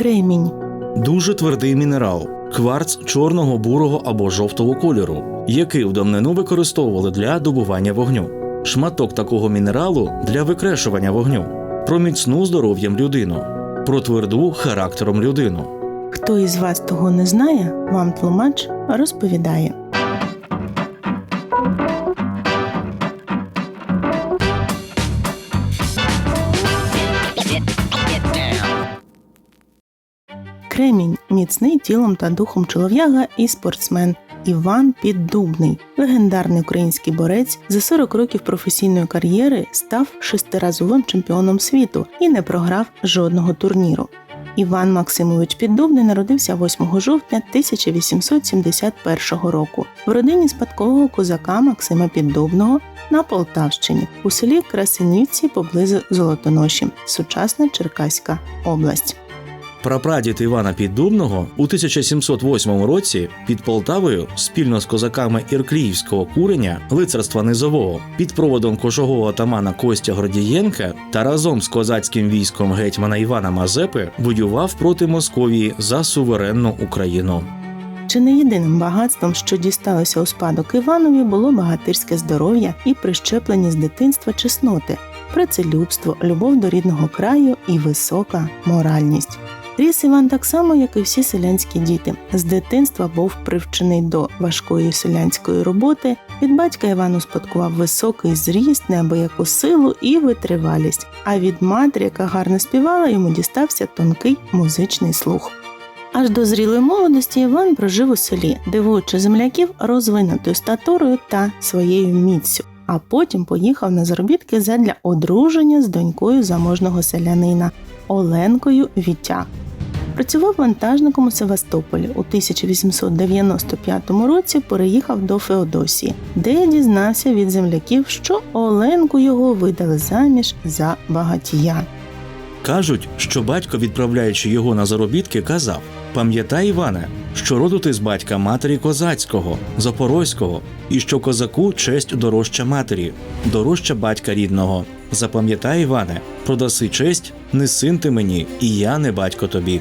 Кремінь. Дуже твердий мінерал, кварц чорного, бурого або жовтого кольору, який в давнину використовували для добування вогню. Шматок такого мінералу для викрешування вогню, про міцну здоров'ям людину, про тверду характером людину. Хто із вас того не знає, вам тлумач розповідає. Кремінь міцний тілом та духом чолов'яга і спортсмен Іван Піддубний, легендарний український борець за 40 років професійної кар'єри став шестиразовим чемпіоном світу і не програв жодного турніру. Іван Максимович Піддубний народився 8 жовтня 1871 року в родині спадкового козака Максима Піддубного на Полтавщині у селі Красинівці поблизу Золотоноші, сучасна Черкаська область. Прапрадід Івана Піддубного у 1708 році під Полтавою спільно з козаками Іркліївського куреня лицарства низового під проводом кошового атамана Костя Гордієнка та разом з козацьким військом гетьмана Івана Мазепи воював проти Московії за суверенну Україну. Чи не єдиним багатством, що дісталося у спадок Іванові, було багатирське здоров'я і прищеплені з дитинства чесноти, працелюбство, любов до рідного краю і висока моральність. Ріс Іван так само, як і всі селянські діти. З дитинства був привчений до важкої селянської роботи. Від батька Іван успадкував високий зріст, неабияку силу і витривалість. А від матері, яка гарно співала, йому дістався тонкий музичний слух. Аж до зрілої молодості Іван прожив у селі, дивуючи земляків розвинутою статурою та своєю міцю. А потім поїхав на заробітки задля одруження з донькою заможного селянина Оленкою Вітя. Працював вантажником у Севастополі. У 1895 році переїхав до Феодосії, де дізнався від земляків, що Оленку його видали заміж за багатія. Кажуть, що батько, відправляючи його на заробітки, казав: Пам'ятай, Іване, що роду ти з батька матері козацького, запорозького, і що козаку честь дорожча матері, дорожча батька рідного. Запам'ятай, Іване, продаси честь, не син ти мені, і я не батько тобі.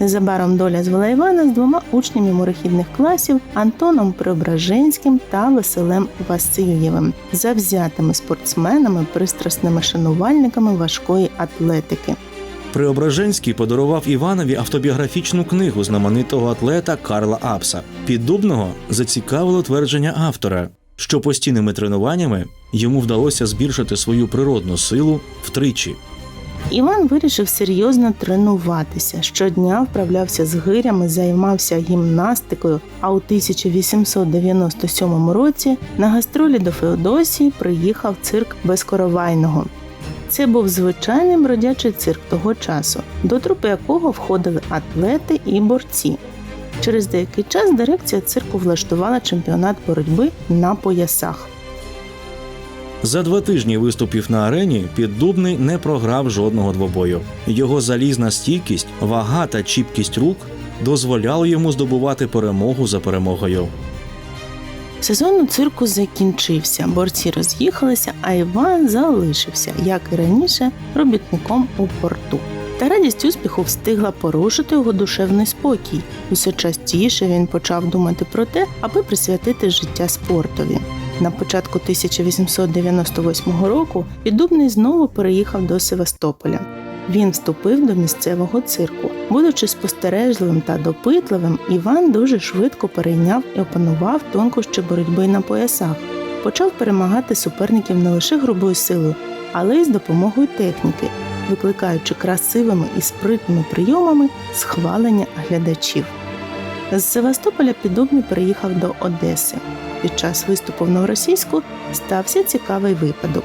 Незабаром доля звела Івана з двома учнями морехідних класів Антоном Преображенським та Василем Васильєвим, завзятими спортсменами, пристрасними шанувальниками важкої атлетики. Преображенський подарував Іванові автобіографічну книгу знаменитого атлета Карла Апса. Піддубного зацікавило твердження автора, що постійними тренуваннями йому вдалося збільшити свою природну силу втричі. Іван вирішив серйозно тренуватися. Щодня вправлявся з гирями, займався гімнастикою. А у 1897 році на гастролі до Феодосії приїхав цирк Безкоровайного. Це був звичайний бродячий цирк того часу, до трупи якого входили атлети і борці. Через деякий час дирекція цирку влаштувала чемпіонат боротьби на поясах. За два тижні виступів на арені Піддубний не програв жодного двобою. Його залізна стійкість, вага та чіпкість рук дозволяли йому здобувати перемогу за перемогою. Сезон у цирку закінчився, борці роз'їхалися, а Іван залишився, як і раніше, робітником у порту. Та радість успіху встигла порушити його душевний спокій. Усе частіше він почав думати про те, аби присвятити життя спортові. На початку 1898 року Піддубний знову переїхав до Севастополя. Він вступив до місцевого цирку. Будучи спостережливим та допитливим, Іван дуже швидко перейняв і опанував тонкощі боротьби на поясах. Почав перемагати суперників не лише грубою силою, але й з допомогою техніки, викликаючи красивими і спритними прийомами схвалення глядачів. З Севастополя Піддубний переїхав до Одеси. Під час виступу в Новоросійську стався цікавий випадок.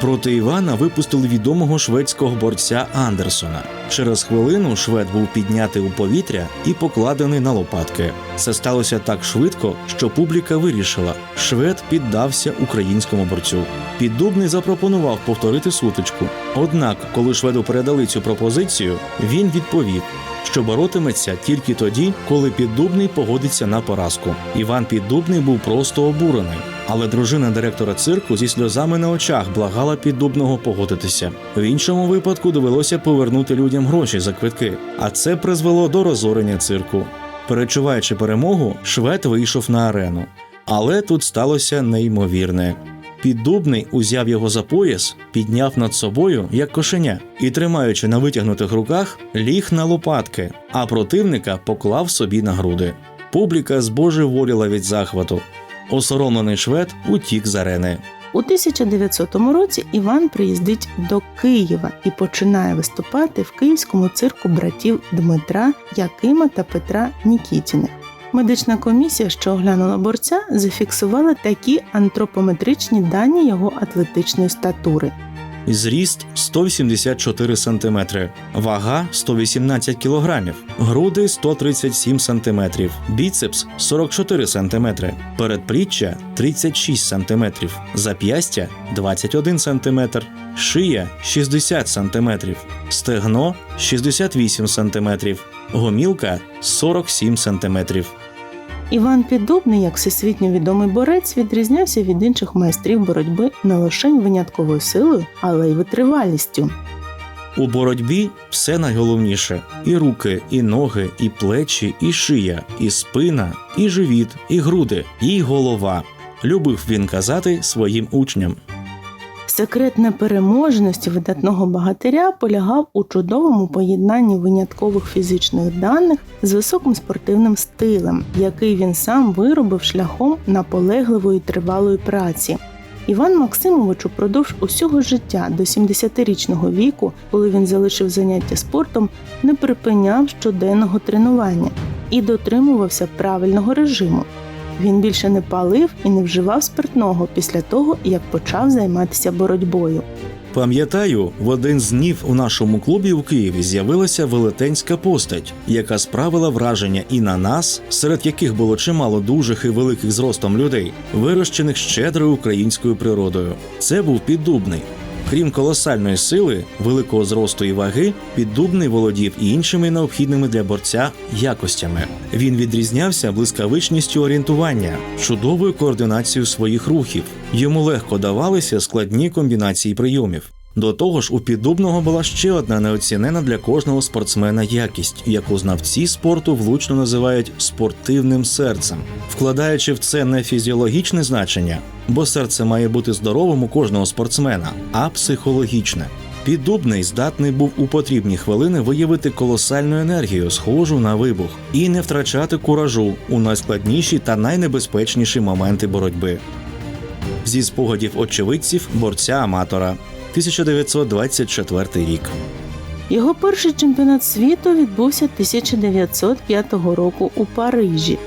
Проти Івана випустили відомого шведського борця Андерсона. Через хвилину швед був піднятий у повітря і покладений на лопатки. Це сталося так швидко, що публіка вирішила, швед піддався українському борцю. Піддубний запропонував повторити сутичку. Однак, коли шведу передали цю пропозицію, він відповів, що боротиметься тільки тоді, коли Піддубний погодиться на поразку. Іван Піддубний був просто обурений. Але дружина директора цирку зі сльозами на очах благала піддубного погодитися. В іншому випадку довелося повернути людям гроші за квитки, а це призвело до розорення цирку. Перечуваючи перемогу, швед вийшов на арену. Але тут сталося неймовірне. Піддубний узяв його за пояс, підняв над собою, як кошеня, і, тримаючи на витягнутих руках, ліг на лопатки, а противника поклав собі на груди. Публіка збожеволіла від захвату. Осоромлений швед утік з арени. У 1900 році Іван приїздить до Києва і починає виступати в київському цирку братів Дмитра, Якима та Петра Нікітіних. Медична комісія, що оглянула борця, зафіксувала такі антропометричні дані його атлетичної статури. Зріст 184 см, вага 118 кг, груди 137 см, біцепс 44 см, передпліччя 36 см, зап'ястя 21 см, шия 60 см, стегно 68 см, гомілка 47 см. Іван Піддубний, як всесвітньо відомий борець, відрізнявся від інших майстрів боротьби не лише винятковою силою, але й витривалістю. У боротьбі все найголовніше: і руки, і ноги, і плечі, і шия, і спина, і живіт, і груди, і голова. Любив він казати своїм учням. Секрет непереможності видатного багатиря полягав у чудовому поєднанні виняткових фізичних даних з високим спортивним стилем, який він сам виробив шляхом наполегливої тривалої праці. Іван Максимович упродовж усього життя до 70-річного віку, коли він залишив заняття спортом, не припиняв щоденного тренування і дотримувався правильного режиму. Він більше не палив і не вживав спиртного після того, як почав займатися боротьбою. Пам'ятаю, в один з днів у нашому клубі у Києві з'явилася велетенська постать, яка справила враження і на нас, серед яких було чимало дужих і великих зростом людей, вирощених щедрою українською природою. Це був піддубний. Крім колосальної сили, великого зросту і ваги, піддубний володів і іншими необхідними для борця якостями. Він відрізнявся блискавичністю орієнтування, чудовою координацією своїх рухів. Йому легко давалися складні комбінації прийомів. До того ж, у піддубного була ще одна неоцінена для кожного спортсмена якість, яку знавці спорту влучно називають спортивним серцем, вкладаючи в це не фізіологічне значення, бо серце має бути здоровим у кожного спортсмена, а психологічне. Піддубний здатний був у потрібні хвилини виявити колосальну енергію, схожу на вибух, і не втрачати куражу у найскладніші та найнебезпечніші моменти боротьби. Зі спогадів очевидців борця аматора 1924 рік. Його перший чемпіонат світу відбувся 1905 року у Парижі.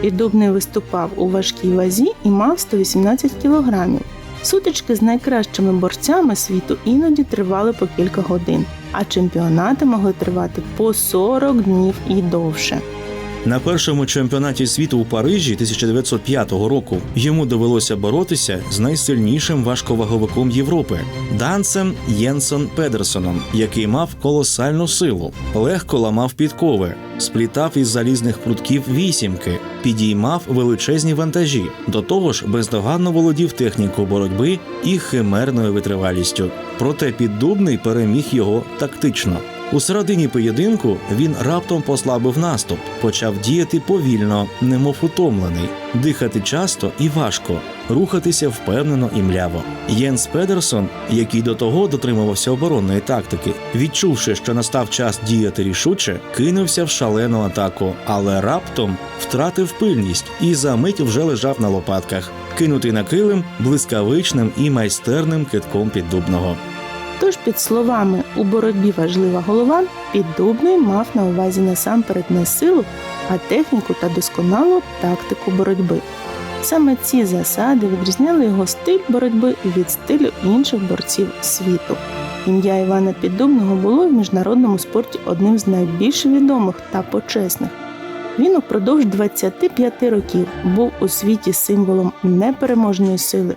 Піддубний виступав у важкій вазі і мав 118 кілограмів. Сутички з найкращими борцями світу іноді тривали по кілька годин, а чемпіонати могли тривати по 40 днів і довше. На першому чемпіонаті світу у Парижі 1905 року йому довелося боротися з найсильнішим важковаговиком Європи Данцем Єнсен Педерсоном, який мав колосальну силу, легко ламав підкови, сплітав із залізних прутків вісімки, підіймав величезні вантажі. До того ж, бездоганно володів технікою боротьби і химерною витривалістю. Проте піддубний переміг його тактично. У середині поєдинку він раптом послабив наступ, почав діяти повільно, немов утомлений, дихати часто і важко, рухатися впевнено і мляво. Єнс Педерсон, який до того дотримувався оборонної тактики, відчувши, що настав час діяти рішуче, кинувся в шалену атаку, але раптом втратив пильність і за мить вже лежав на лопатках, кинутий на килим блискавичним і майстерним китком піддубного. Тож, під словами у боротьбі важлива голова, піддубний мав на увазі насамперед не силу, а техніку та досконалу тактику боротьби. Саме ці засади відрізняли його стиль боротьби від стилю інших борців світу. Ім'я Івана Піддубного було в міжнародному спорті одним з найбільш відомих та почесних. Він упродовж 25 років був у світі символом непереможної сили.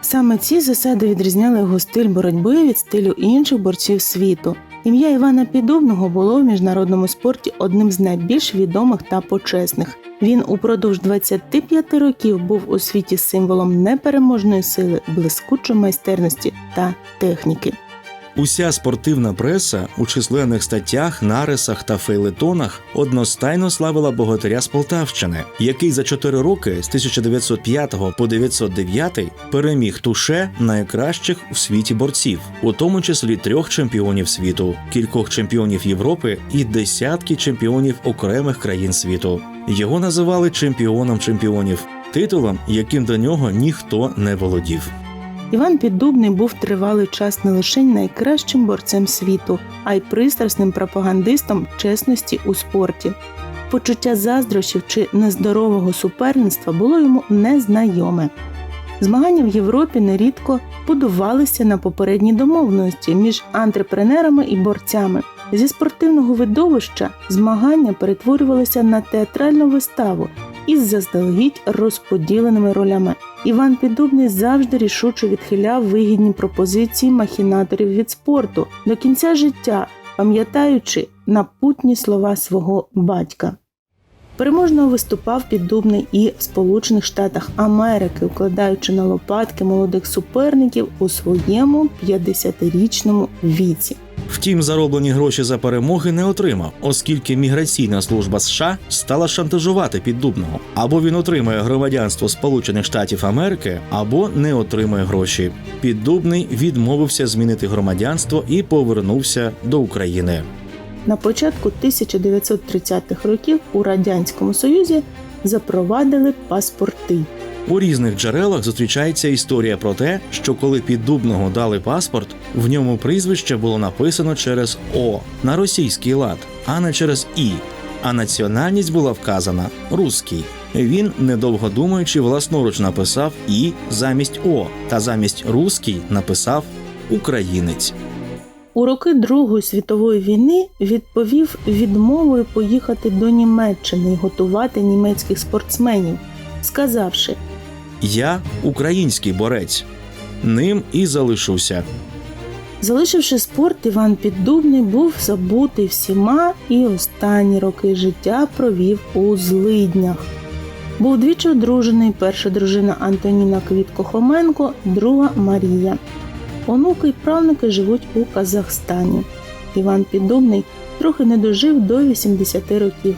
Саме ці засади відрізняли його стиль боротьби від стилю інших борців світу. Ім'я Івана Підубного було в міжнародному спорті одним з найбільш відомих та почесних. Він упродовж 25 років був у світі символом непереможної сили, блискучої майстерності та техніки. Уся спортивна преса у численних статтях, нарисах та фейлетонах одностайно славила богатиря з Полтавщини, який за 4 роки з 1905 по 909 переміг туше найкращих у світі борців, у тому числі трьох чемпіонів світу, кількох чемпіонів Європи і десятки чемпіонів окремих країн світу. Його називали чемпіоном чемпіонів, титулом, яким до нього ніхто не володів. Іван Піддубний був тривалий час не лише найкращим борцем світу, а й пристрасним пропагандистом чесності у спорті. Почуття заздрощів чи нездорового суперництва було йому незнайоме. Змагання в Європі нерідко будувалися на попередній домовленості між антрепренерами і борцями. Зі спортивного видовища змагання перетворювалися на театральну виставу із заздалегідь розподіленими ролями. Іван Піддубний завжди рішуче відхиляв вигідні пропозиції махінаторів від спорту до кінця життя, пам'ятаючи напутні слова свого батька. Переможно виступав Піддубний і в Сполучених Штатах Америки, укладаючи на лопатки молодих суперників у своєму 50-річному віці. Втім, зароблені гроші за перемоги не отримав, оскільки міграційна служба США стала шантажувати піддубного. Або він отримує громадянство Сполучених Штатів Америки, або не отримує гроші. Піддубний відмовився змінити громадянство і повернувся до України. На початку 1930-х років у Радянському Союзі запровадили паспорти. У різних джерелах зустрічається історія про те, що коли піддубного дали паспорт, в ньому прізвище було написано через О на російський лад, а не через І. А національність була вказана русський. Він, недовго думаючи, власноруч написав І замість О, та замість русський написав українець. У роки Другої світової війни відповів відмовою поїхати до Німеччини і готувати німецьких спортсменів, сказавши: Я український борець. Ним і залишуся. Залишивши спорт, Іван Піддубний був забутий всіма і останні роки життя провів у злиднях. Був двічі одружений перша дружина Антоніна Квітко Хоменко, друга Марія. Онуки й правнуки живуть у Казахстані. Іван Піддубний трохи не дожив до 80 років.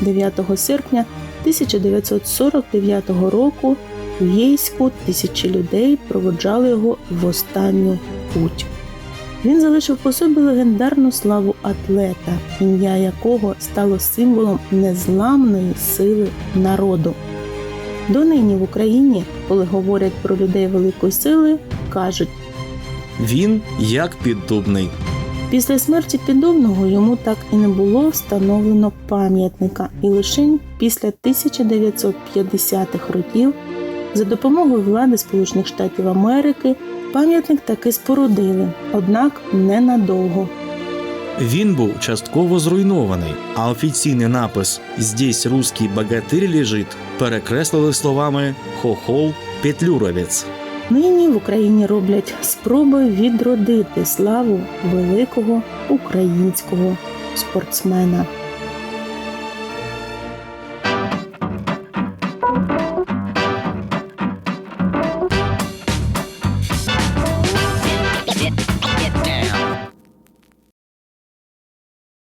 9 серпня 1949 року в Єйську тисячі людей проводжали його в останню путь. Він залишив по собі легендарну славу атлета, ім'я якого стало символом незламної сили народу. Донині в Україні, коли говорять про людей великої сили, кажуть, Він як піддубний. Після смерті Піддубного йому так і не було встановлено пам'ятника, і лише після 1950-х років за допомогою влади Сполучених Штатів Америки пам'ятник таки спорудили, однак ненадовго. Він був частково зруйнований, а офіційний напис «Здесь русський богатирь лежить» перекреслили словами «Хохол Петлюровець». Нині в Україні роблять спроби відродити славу великого українського спортсмена.